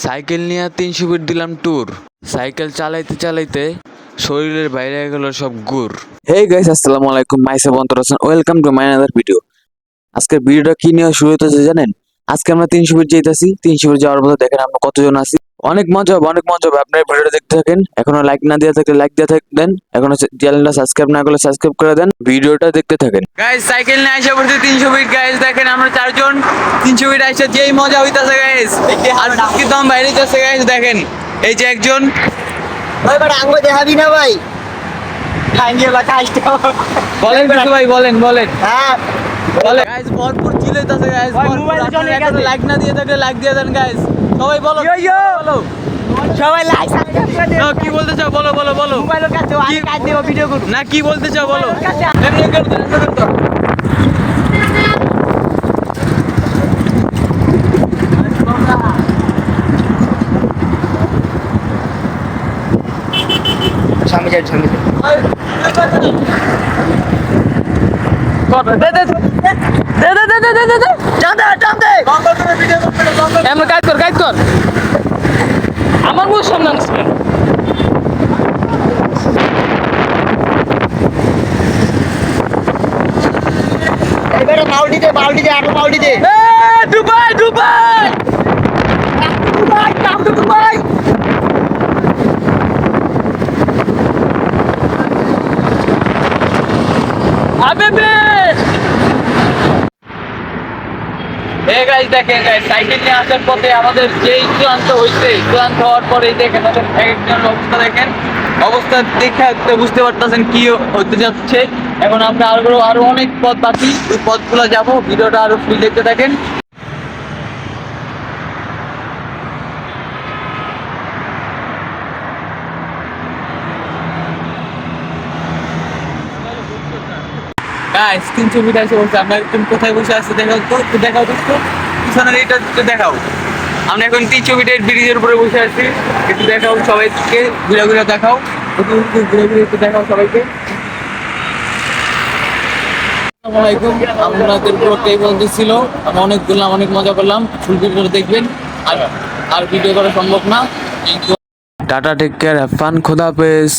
Cycle নিয়ে তিনশো fit দিলাম ট্যুর। সাইকেল চালাইতে চালাইতে শরীরের বাইরে গেল সব গুড়। হেই গাইস আসসালামু আলাইকুম মাইসে বন্তর Hossain welcome to my other video আজকের ভিডিওটা কি নিয়ে শুরু হতেছে জানেন? আজকে আমরা তিনশো ফিট যেতেছি তিনশো ফিট যাওয়ার পথে দেখেন আমরা কতজন আছি। অনেক মজা হবে অনেক মজা হবে। আপনার ভিডিওটা দেখতে থাকেন এখনও লাইক না দিয়ে থাকলে লাইক দিয়ে থাকেন এখনও চ্যানেলটা সাবস্ক্রাইব না করলে সাবস্ক্রাইব করে দেন ভিডিওটা দেখতে থাকেন। গাইস সাইকেল নিয়ে আসে পড়ছে তিনশো ফিট গাইস দেখেন আমরা চারজন। তিনশো ফিট আসে যেই মজা হইতাছে গাইস আর কি দম বাইরে যাচ্ছে গাইস দেখেন। এই যে একজন। ভাই বাট আঙ্গো দেখাবি না ভাই? বলেন কিছু ভাই বলেন বলেন। হ্যাঁ। বলেন গাইস ভরপুর চিল্লাইতাছে গাইস ভাই, মোবাইলে চলে গেছে। লাইক না দিয়ে থাকলে লাইক দিয়ে দেন গাইস সবাই বলো ইয়ো, ইয়ো। বলো। সবাই লাইক সাবস্ক্রাইব করে না, কি বলতে চাও? বলো বলো বলো। মোবাইলের কাছে আমি কাজ দেব ভিডিও করব না কি বলতে চাও? বলো। এমনি করে দাও, এমনি করে দাও। সামনে যাই সামনে যাই দে দে আমার মুখ সামনে আনছিস? এবারে দে বাউডি দে আরও বাউডি দে Dubai Dubai Dubai come to Dubai এই গাইস দেখেন সাইকেল নিয়ে আসার পথে আমাদের যেই হওয়ার পরেই দেখেন অবস্থা দেখেন। দেখে বুঝতে পারতেছেন কি হতে যাচ্ছে। এখন আমরা আরও আরও অনেক পথ বাকি, ওই পথগুলো যাব, ভিডিওটা আরও ফ্রি দেখতে থাকেন গাইস তিনশো মিটার এসে বসে আমরা তুমি কোথায় বসে আছি দেখাও তো দেখাও তো পিছনের একটু দেখাও। আমরা এখন তিনশো মিটার ব্রিজের উপরে বসে আছি। একটু দেখাও সবাইকে, ঘুরে ঘুরে দেখাও। ঘুরে ঘুরে একটু দেখাও সবাইকে। আপনাদের ব্লগটা এই ছিল, আমরা অনেক ঘুরলাম অনেক মজা করলাম। ফুল ভিডিও দেখবেন। আর আর ভিডিও করা সম্ভব না। Tata take care have fun খোদা হাফেজ।